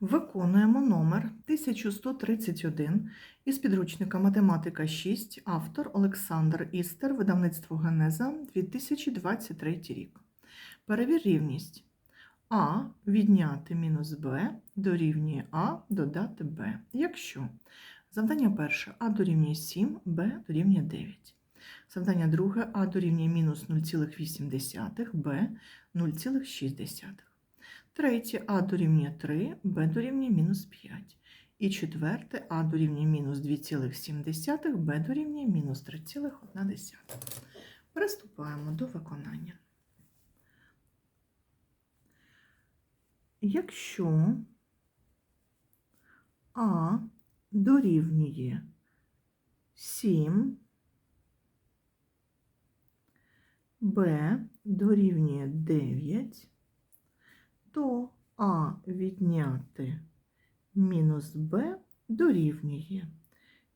Виконуємо номер 1131 із підручника Математика 6, автор Олександр Істер, видавництво Генеза 2023 рік. Перевір рівність. А відняти мінус Б дорівнює А додати Б. Якщо завдання перше А дорівнює 7, Б дорівнює 9. Завдання друге А дорівнює мінус 0,8, Б 0,6. Третє А дорівнює 3, Б дорівнює мінус 5. І четверте А дорівнює мінус 2,7, Б дорівнює мінус 3,1. Приступаємо до виконання. Якщо А дорівнює 7, Б дорівнює 9, то А відняти мінус Б дорівнює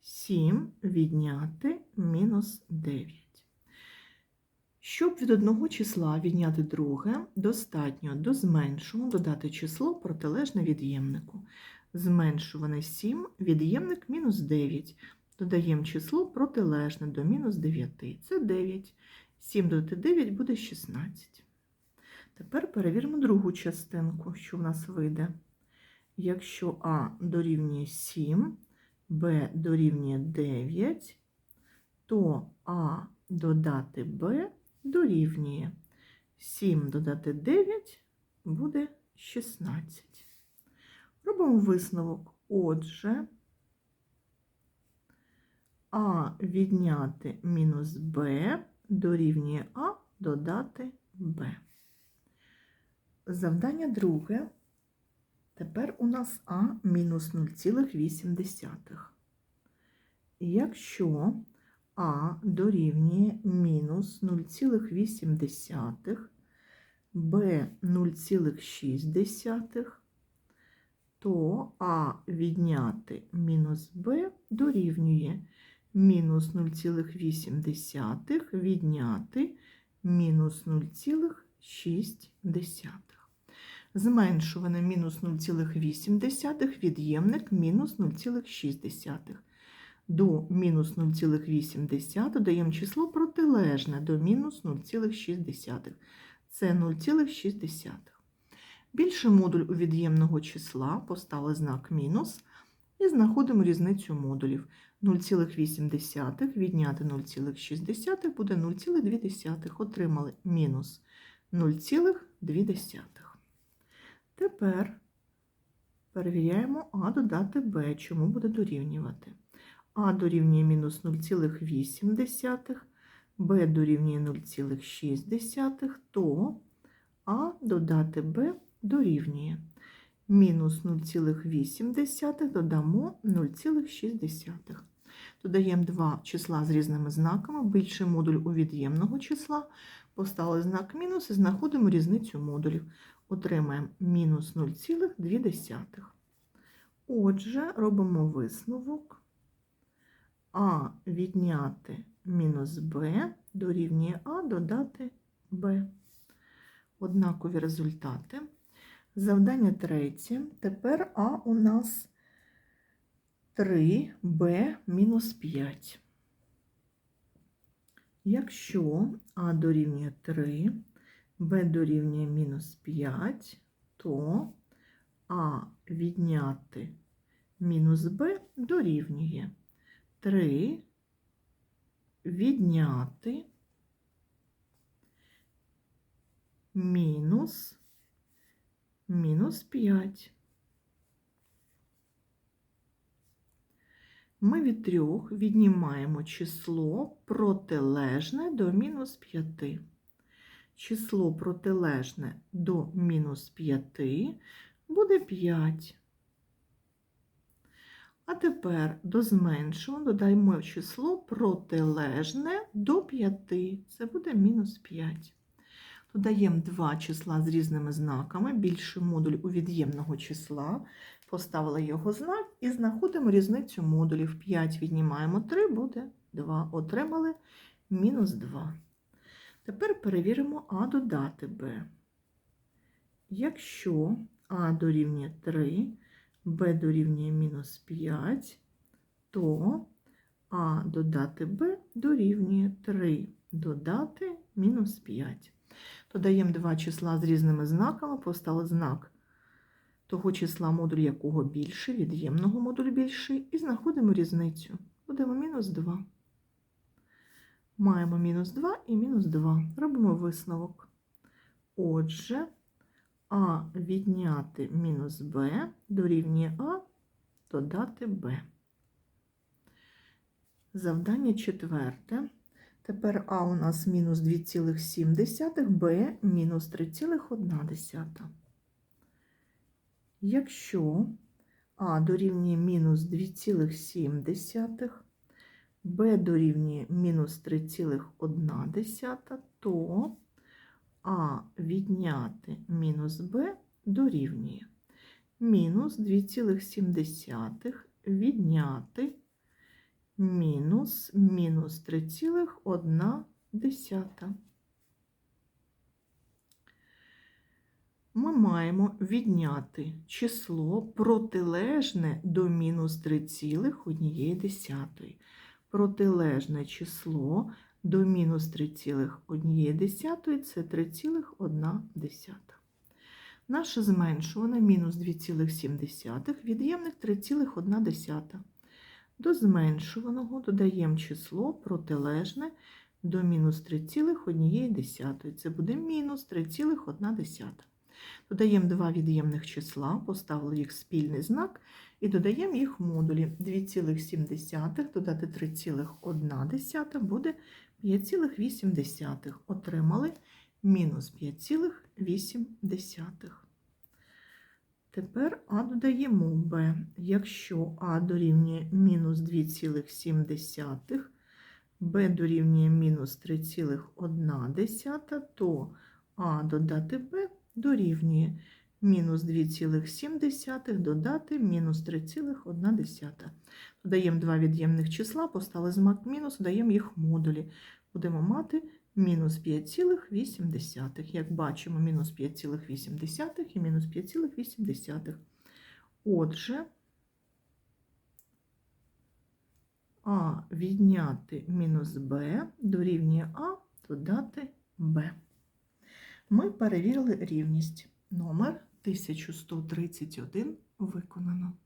7 відняти мінус 9. Щоб від одного числа відняти друге, достатньо до зменшуваного додати число протилежне від'ємнику. Зменшуване 7, від'ємник мінус 9. Додаємо число протилежне до мінус 9. Це 9. 7 додати 9 буде 16. Тепер перевіримо другу частинку, що в нас вийде. Якщо А дорівнює 7, Б дорівнює 9, то А додати Б дорівнює 7 додати 9 буде 16. Робимо висновок. Отже, А відняти мінус Б дорівнює А додати Б. Завдання друге. Тепер у нас А мінус 0,8. Якщо А дорівнює мінус 0,8, Б 0,6, то А відняти мінус Б дорівнює мінус 0,8 відняти мінус 0,6. Зменшуване мінус 0,8 від'ємник мінус 0,6. До мінус 0,8 додаємо число протилежне до мінус 0,6. Це 0,6. Більше модуль у від'ємного числа поставили знак мінус і знаходимо різницю модулів. 0,8 відняти 0,6 буде 0,2. Отримали мінус 0,2. Тепер перевіряємо А додати Б, чому буде дорівнювати. А дорівнює мінус 0,8, Б дорівнює 0,6, то А додати Б дорівнює. Мінус 0,8 додамо 0,6. Додаємо два числа з різними знаками, більший модуль у від'ємного числа, поставили знак мінус і знаходимо різницю модулів. Отримаємо мінус 0,2. Отже, робимо висновок. А відняти мінус Б дорівнює А додати Б. Однакові результати. Завдання третє. Тепер А у нас 3Б мінус 5. Якщо А дорівнює 3, Б дорівнює мінус 5, то А відняти мінус Б дорівнює 3 відняти мінус мінус 5. Ми від трьох віднімаємо число протилежне до мінус 5. Число протилежне до мінус 5 буде 5. А тепер до зменшого додаємо число протилежне до 5. Це буде мінус 5. Додаємо два числа з різними знаками, більший модуль у від'ємного числа. Поставили його знак і знаходимо різницю модулів. 5 віднімаємо 3, буде 2. Отримали мінус 2. Тепер перевіримо А додати Б. Якщо А дорівнює 3, b дорівнює мінус 5, то а додати b дорівнює 3 додати мінус 5. Додаємо два числа з різними знаками, поставили знак того числа, модуль якого більший, від'ємного модуль більший, і знаходимо різницю. Будемо мінус 2. Маємо мінус 2 і мінус 2. Робимо висновок. Отже, а відняти мінус b дорівнює а додати b. Завдання четверте. Тепер А у нас мінус 2,7, Б мінус 3,1. Якщо А дорівнює мінус 2,7, Б дорівнює мінус 3,1, то А відняти мінус Б дорівнює мінус 2,7 відняти мінус мінус 3,1. Ми маємо відняти число протилежне до мінус 3,1. Протилежне число до мінус 3,1 це 3,1. Наше зменшуване мінус 2,7 від'ємних 3,1. До зменшуваного додаємо число протилежне до мінус 3,1. Це буде мінус 3,1. Додаємо два від'ємних числа, поставили їх спільний знак і додаємо їх в модулі. 2,7 додати 3,1 буде 5,8. Отримали мінус 5,8. Тепер А додаємо Б. Якщо А дорівнює мінус 2,7, Б дорівнює мінус 3,1, то А додати Б дорівнює мінус 2,7 додати мінус 3,1. Додаємо два від'ємних числа, поставили знак мінус, додаємо їх модулі. Будемо мати мінус 5,8. Як бачимо, мінус 5,8 і мінус 5,8. Отже, А відняти мінус Б дорівнює А додати Б. Ми перевірили рівність. Номер 1131 виконано.